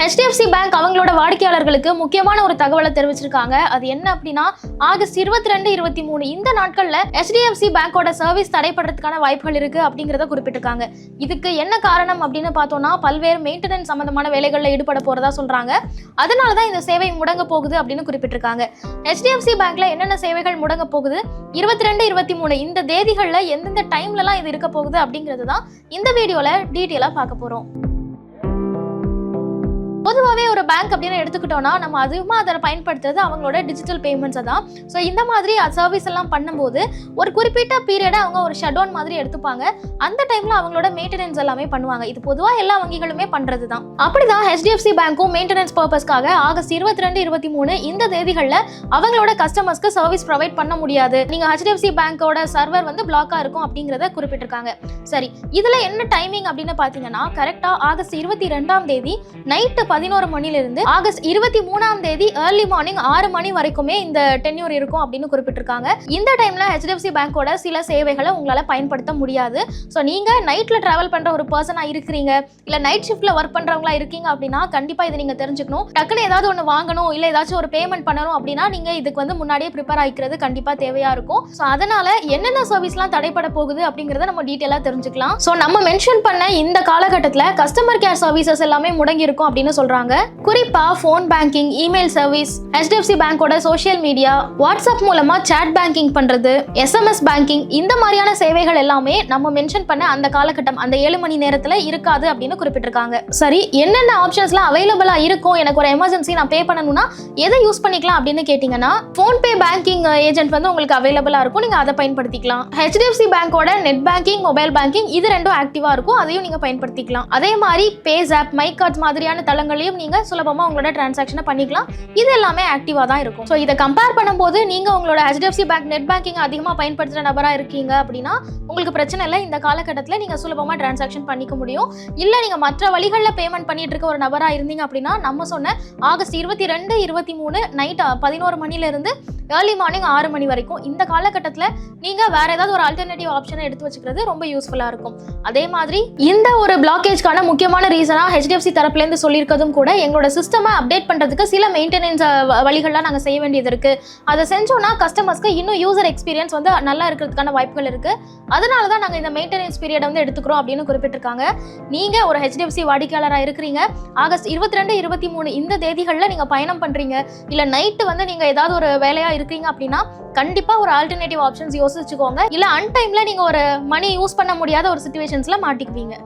HDFC bank அவங்களோட வாடிக்கையாளர்களுக்கு முக்கியமான ஒரு தகவலை தெரிவிச்சிருக்காங்க. அது என்ன அப்படின்னா ஆகஸ்ட் இருபத்தி ரெண்டு இருபத்தி மூணு இந்த நாட்கள்ல ஹெச்டிஎஃப்சி பேங்கோட சர்வீஸ் தடைப்படுறதுக்கான வாய்ப்புகள் இருக்கு அப்படிங்கிறத குறிப்பிட்டிருக்காங்க. இதுக்கு என்ன காரணம் அப்படின்னு பார்த்தோம்னா பல்வேறு மெயின்டெனன்ஸ் சம்பந்தமான வேலைகளில் ஈடுபட போறதா சொல்றாங்க. அதனால தான் இந்த சேவை முடங்க போகுது அப்படின்னு குறிப்பிட்டிருக்காங்க. ஹெச்டிஎஃப்சி பேங்க்ல என்னென்ன சேவைகள் முடங்க போகுது? இருபத்தி ரெண்டு இருபத்தி மூணு இந்த தேதிகளில் எந்தெந்த டைம்லலாம் இது இருக்க போகுது அப்படிங்கிறது தான் இந்த வீடியோவில் டீட்டெயிலாக பார்க்க போகிறோம் பொதுவாகவே ஒரு பேங்க் அப்படின்னு எடுத்துக்கிட்டோம்னா நம்ம அதிகமாக அதை பயன்படுத்துறது அவங்களோட டிஜிட்டல் பேமெண்ட்ஸை தான். ஸோ இந்த மாதிரி சர்வீஸ் எல்லாம் பண்ணும்போது ஒரு குறிப்பிட்ட பீரியடை அவங்க ஒரு ஷட் டவுன் மாதிரி எடுத்துப்பாங்க. அந்த டைமில் அவங்களோட மெயின்டெனன்ஸ் எல்லாமே பண்ணுவாங்க. இது பொதுவாக எல்லா வங்கிகளுமே பண்ணுறது தான். அப்படி தான் ஹெச்டிஎஃப்சி பேங்க்கும் மெயின்டெனன்ஸ் பர்பஸ்க்காக ஆகஸ்ட் இருபத்தி ரெண்டு இருபத்தி மூணு இந்த தேதிகளில் அவங்களோட கஸ்டமர்ஸ்க்கு சர்வீஸ் ப்ரொவைட் பண்ண முடியாது. நீங்கள் ஹெச்டிஎஃப்சி பேங்க்கோட சர்வர் வந்து பிளாக்காக இருக்கும் அப்படிங்கிறத குறிப்பிட்டிருக்காங்க. சரி இதில் என்ன டைமிங் அப்படின்னு பார்த்தீங்கன்னா கரெக்டாக ஆகஸ்ட் இருபத்தி ரெண்டாம் தேதி நைட்டு பதினோரு மணிலிருந்து ஆகஸ்ட் இருபத்தி மூணாம் தேதி ஏர்லி மார்னிங் ஆறு மணி வரைக்குமே இந்த டென்யூர் இருக்கும் அப்படின்னு குறிப்பிட்டிருக்காங்க. இந்த டைம்ல ஹெச்டிஎஃப்சி பேங்கோட சில சேவைகளை உங்களால பயன்படுத்த முடியாது. ஸோ நீங்க நைட்ல டிராவல் பண்ற ஒரு பர்சனா இருக்கிறீங்க இல்ல நைட் ஷிஃப்ட்ல ஒர்க் பண்றவங்களா இருக்கீங்க அப்படின்னா கண்டிப்பா இதை நீங்க தெரிஞ்சுக்கணும். டக்குன்னு ஏதாவது ஒன்று வாங்கணும் இல்ல ஏதாச்சும் ஒரு பேமெண்ட் பண்ணணும் அப்படின்னா நீங்க இதுக்கு வந்து முன்னாடியே ப்ரிப்பேர் ஆகிக்கிறது கண்டிப்பா தேவையா இருக்கும். ஸோ அதனால என்னென்ன சர்வீஸ்லாம் தடைப்பட போகுது அப்படிங்கறத நம்ம டீட்டெயிலாக தெரிஞ்சுக்கலாம். ஸோ நம்ம மென்ஷன் பண்ண இந்த காலகட்டத்தில் கஸ்டமர் கேர் சர்வீசஸ் எல்லாமே முடங்கி இருக்கும் அப்படின்னு சொல்றாங்க. குறிப்பா phone banking email service HDFC பேங்கோட சோஷியல் மீடியா வாட்ஸ்அப் மூலமா சேட் பேங்கிங் பண்றது எஸ்எம்எஸ் பேங்கிங் இந்த மாதிரியான சேவைகள் எல்லாமே நம்ம மென்ஷன் பண்ண அந்த காலகட்டம் அந்த ஏழு மணி நேரத்துல இருக்காது அப்படின்னு குறிப்பிட்டிருக்காங்க. சரி என்னென்ன ஆப்ஷன்ஸ்லாம் அவைலபிளா இருக்கும்? எனக்கு ஒரு எமர்ஜென்சி நான் பே பண்ணணும்னா எதை யூஸ் பண்ணிக்கலாம் அப்படின்னு கேட்டிங்கன்னா ஃபோன்பே பேங்கிங் ஏஜென்ட் வந்து உங்களுக்கு அவைலபிளா இருக்கும். நீங்க அதை பயன்படுத்திக்கலாம். ஹெச்டிஎஃப்சி பேங்கோட நெட் பேங்கிங் மொபைல் பேங்கிங் இது ரெண்டும் ஆக்டிவா இருக்கும். அதையும் நீங்க பயன்படுத்திக்கலாம். அதே மாதிரி பேஸ் ஆப் மை கார்ட் மாதிரியான தளங்கள் தளங்களையும் நீங்க சுலபமா உங்களோட டிரான்சாக்ஷனை பண்ணிக்கலாம். இது எல்லாமே ஆக்டிவா தான் இருக்கும். ஸோ இதை கம்பேர் பண்ணும்போது நீங்கள் உங்களோட ஹெச்டிஎஃப்சி பேங்க் நெட் பேங்கிங் அதிகமாக பயன்படுத்துற நபரா இருக்கீங்க அப்படின்னா உங்களுக்கு பிரச்சனை இல்லை. இந்த காலகட்டத்தில் நீங்கள் சுலபமாக டிரான்சாக்ஷன் பண்ணிக்க முடியும். இல்லை நீங்க மற்ற வழிகளில் பேமெண்ட் பண்ணிட்டு இருக்க ஒரு நபரா இருந்தீங்க அப்படின்னா நம்ம சொன்ன ஆகஸ்ட் இருபத்தி ரெண்டு இருபத்தி மூணு நைட் பதினோரு மணிலேருந்து ஏர்லி மார்னிங் ஆறு மணி வரைக்கும் இந்த காலகட்டத்தில் நீங்கள் வேற ஏதாவது ஒரு ஆல்டர்னேட்டிவ் ஆப்ஷனை எடுத்து வச்சுக்கிறது ரொம்ப யூஸ்ஃபுல்லாக இருக்கும். அதே மாதிரி இந்த ஒரு பிளாக்கேஜ்க்கான முக்கியமான ரீசனாக ஹெச்டிஎஃப்சி தரப்புலேருந்து சொல்லியிருக்கதும் கூட எங்களோட சிஸ்டமை அப்டேட் பண்ணுறதுக்கு சில மெயின்டெனன்ஸ் வழிகள்லாம் நாங்கள் செய்ய வேண்டியது இருக்குது அதை செஞ்சோன்னா கஸ்டமர்ஸ்க்கு இன்னும் யூசர் எக்ஸ்பீரியன்ஸ் வந்து நல்லா இருக்கிறதுக்கான வாய்ப்புகள் இருக்குது அதனால தான் நாங்கள் இந்த மெயின்டெனன்ஸ் பீரியடை வந்து எடுத்துக்கிறோம் அப்படின்னு குறிப்பிட்டிருக்காங்க. நீங்கள் ஒரு ஹெச்டிஎஃப்சி வாடிக்கையாளராக இருக்கிறீங்க. ஆகஸ்ட் இருபத்தி ரெண்டு இருபத்தி மூணு இந்த தேதிகளில் நீங்கள் பயணம் பண்ணுறீங்க இல்லை நைட்டு வந்து நீங்கள் ஏதாவது ஒரு வேலையாக இருக்கீங்க அப்படின்னா கண்டிப்பாக ஒரு ஆல்டர்னேட்டிவ் ஆப்ஷன்ஸ் யோசிச்சுக்கோங்க. இல்லை அன்டைமில் நீங்கள் ஒரு மணி யூஸ் பண்ண முடியாத ஒரு சுச்சுவேஷன்ஸில் மாட்டிக்குவீங்க.